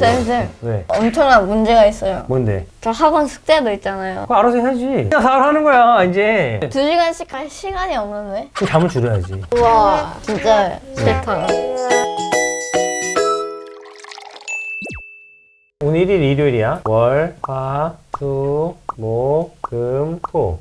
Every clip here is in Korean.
쌤 쌤 왜? 엄청난 문제가 있어요 뭔데? 저 학원 숙제도 있잖아요 그거 알아서 해야지. 그냥 잘 하는 거야, 이제. 두 시간씩 할 시간이 없는데 좀 잠을 줄여야지. 우와 진짜 싫다 오늘 1일 일요일이야. 월, 화, 수, 목, 금, 토.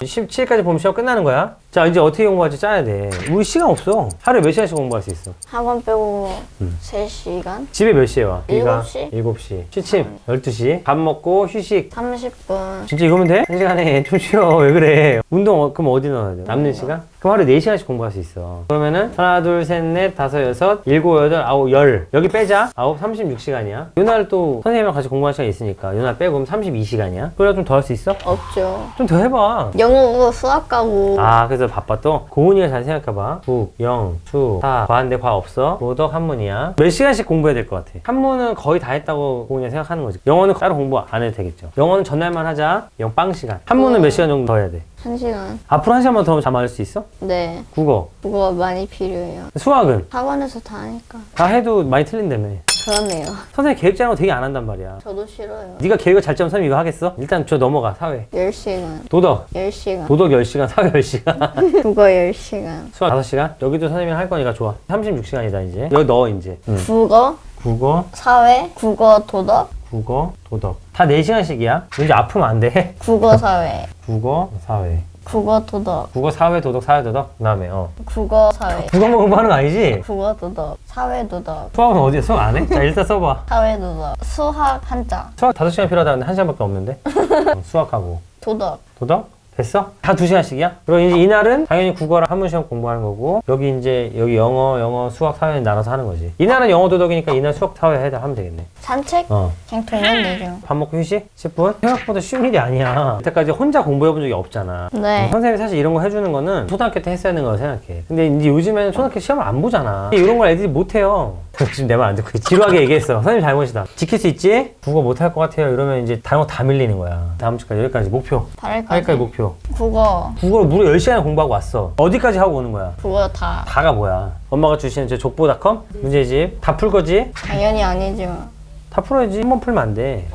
17일까지 보면 시험 끝나는 거야. 자, 이제 어떻게 공부할지 짜야 돼. 우리 시간 없어. 하루에 몇 시간씩 공부할 수 있어? 학원 빼고 음. 3시간 집에 몇 시에 와? 일곱 시? 7시. 취침 12시. 밥 먹고 휴식. 30분 진짜 이거면 돼? 한 시간에 좀 쉬어. 왜 그래? 운동 어- 그럼 어디 넣어야 돼? 남는 시간? 그럼 하루에 4시간씩 공부할 수 있어. 그러면은 하나, 둘, 셋, 넷, 다섯, 여섯, 일곱, 여덟, 아홉, 열. 여기 빼자. 아홉, 36시간이야. 요날 또 선생님이랑 같이 공부할 시간 있으니까 요날 빼고 그럼 32시간이야. 그래 좀 더 할 수 있어? 없죠 좀 더 해봐. 영어 수학 가고 아, 그래서 바빠 또? 고은이가 잘 생각해봐. 국, 영, 수, 사, 과인데 과 없어. 도덕, 한문이야. 몇 시간씩 공부해야 될 것 같아? 한문은 거의 다 했다고 고은이가 생각하는 거지. 영어는 따로 공부 안 해도 되겠죠. 영어는 전날만 하자. 영빵 시간. 한문은 몇 시간 정도 더 해야 돼? 1시간 앞으로 한 시간만 더 하면 잠안 수 있어? 네 국어. 그거 많이 필요해요 수학은? 학원에서 다 하니까 다 해도 많이 틀린다며. 그렇네요 선생님 계획 짜는 거 되게 안 한단 말이야. 저도 싫어요 네가 계획을 잘 짜면 선생님 이거 하겠어? 일단 저 넘어가. 사회. 10시간 도덕. 10시간 도덕 10시간, 사회 10시간. 국어 10시간 수학 5시간? 여기도 선생님이 할 거니까 좋아. 36시간이다, 이제. 여기 넣어, 이제. 응. 국어 국어, 사회 국어 도덕 국어, 도덕. 다 4시간씩이야. 문제 아프면 안 돼. 국어 사회 국어, 사회. 국어 도덕 국어, 사회, 도덕, 사회, 도덕. 그 다음에, 어. 국어 사회 국어만 공부하는 거 아니지? 국어 도덕 사회 도덕 수학은 어디야? 수학 안 해? 자, 일단 써봐. 사회 도덕 수학 한자 수학 5시간 필요하다는데 1시간밖에 없는데? 어, 수학하고. 도덕 도덕? 됐어? 다 2시간씩이야? 그리고 이제 이날은 당연히 국어랑 한문 시험 공부하는 거고 여기 이제 여기 영어, 영어, 수학, 사회 나눠서 하는 거지. 이날은 영어 도덕이니까 이날 수학, 사회 해다 하면 되겠네. 산책 어. 그냥 돌면 되죠 밥 먹고 휴식? 10분? 생각보다 쉬운 일이 아니야. 여태까지 혼자 공부해 본 적이 없잖아. 네 선생님이 사실 이런 거 해주는 거는 초등학교 때 했어야 하는 거라 생각해. 근데 이제 요즘에는 초등학교 시험을 안 보잖아. 이런 걸 애들이 못 해요. 지금 내 말 안 듣고. 지루하게 얘기했어. 선생님 잘못이다. 지킬 수 있지? 국어 못할 것 같아요. 이러면 이제 다른 거 다 밀리는 거야. 다음 주까지 여기까지 목표. 다를까 하기까지 목표. 국어 국어를 무려 10시간 공부하고 왔어. 어디까지 하고 오는 거야? 국어 다 다가 뭐야? 엄마가 주시는 저 족보닷컴? 문제집? 다 풀 거지? 당연히 아니지만 다 풀어야지. 한 번 풀면 안 돼.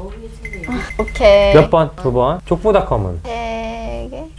오케이 몇 번? 두 번? 족보닷컴은? 세개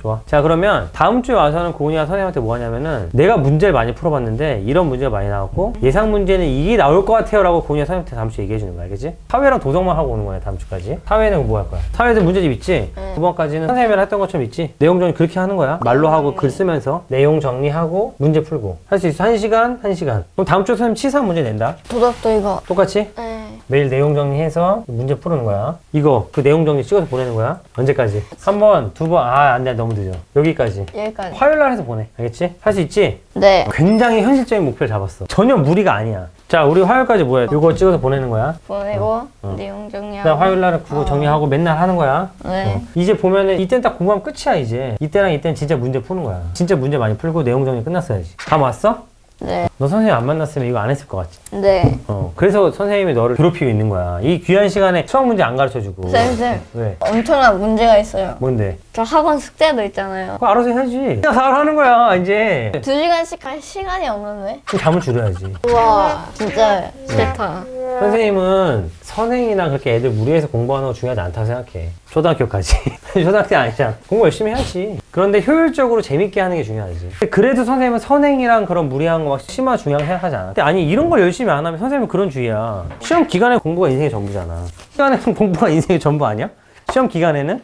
좋아. 자, 그러면 다음 주에 와서는 고은이가 선생님한테 뭐 하냐면은 내가 문제를 많이 풀어봤는데 이런 문제가 많이 나왔고 예상 문제는 이게 나올 것 같아요 라고 고은이가 선생님한테 다음 주에 얘기해 주는 거야. 알겠지? 사회랑 도덕만 하고 오는 거야, 다음 주까지. 사회는 뭐 할 거야? 사회도 문제집 있지? 네. 두 번까지는 선생님이랑 했던 것처럼 있지? 내용 정리 그렇게 하는 거야. 말로 하고 글 쓰면서 내용 정리하고 문제 풀고 할 수 있어. 한 시간, 한 시간. 그럼 다음 주에 선생님 치사 문제 낸다. 도덕도 이거 똑같이? 네 매일 내용 정리해서 문제 푸는 거야. 이거 그 내용 정리 찍어서 보내는 거야. 언제까지? 한 번, 두 번. 아, 안 돼. 너무 늦어. 여기까지. 여기까지 화요일 날 해서 보내. 알겠지? 할 수 있지? 네 굉장히 현실적인 목표를 잡았어. 전혀 무리가 아니야. 자, 우리 화요일까지 뭐야? 이거 찍어서 보내는 거야. 보내고 어. 내용 정리하고 그다음 화요일 날은 국어 정리하고 맨날 하는 거야. 네 어. 이제 보면은 이때는 딱 공부하면 끝이야, 이제. 이때랑 이때는 진짜 문제 푸는 거야. 진짜 문제 많이 풀고 내용 정리 끝났어야지. 감 왔어? 네, 너 선생님 안 만났으면 이거 안 했을 것 같지? 네. 어. 그래서 선생님이 너를 괴롭히고 있는 거야. 이 귀한 시간에 수학 문제 안 가르쳐 주고. 쌤 쌤 왜? 엄청난 문제가 있어요 뭔데? 저 학원 숙제도 있잖아요 그거 알아서 해야지. 그냥 잘 하는 거야, 이제. 두 시간씩 할 시간이 없는데 좀 잠을 줄여야지. 우와 진짜 싫다 선생님은 선행이나 그렇게 애들 무리해서 공부하는 거 중요하지 않다고 생각해. 초등학교까지. 초등학교 때 아니잖아. 공부 열심히 해야지. 그런데 효율적으로 재밌게 하는 게 중요하지. 근데 그래도 선생님은 선행이랑 그런 무리한 거막 심화 중요하게 생각하지 않아. 근데 아니, 이런 걸 열심히 안 하면 선생님은 그런 주의야. 시험 기간에 공부가 인생의 전부잖아. 시간에는 공부가 인생의 전부 아니야? 시험 기간에는?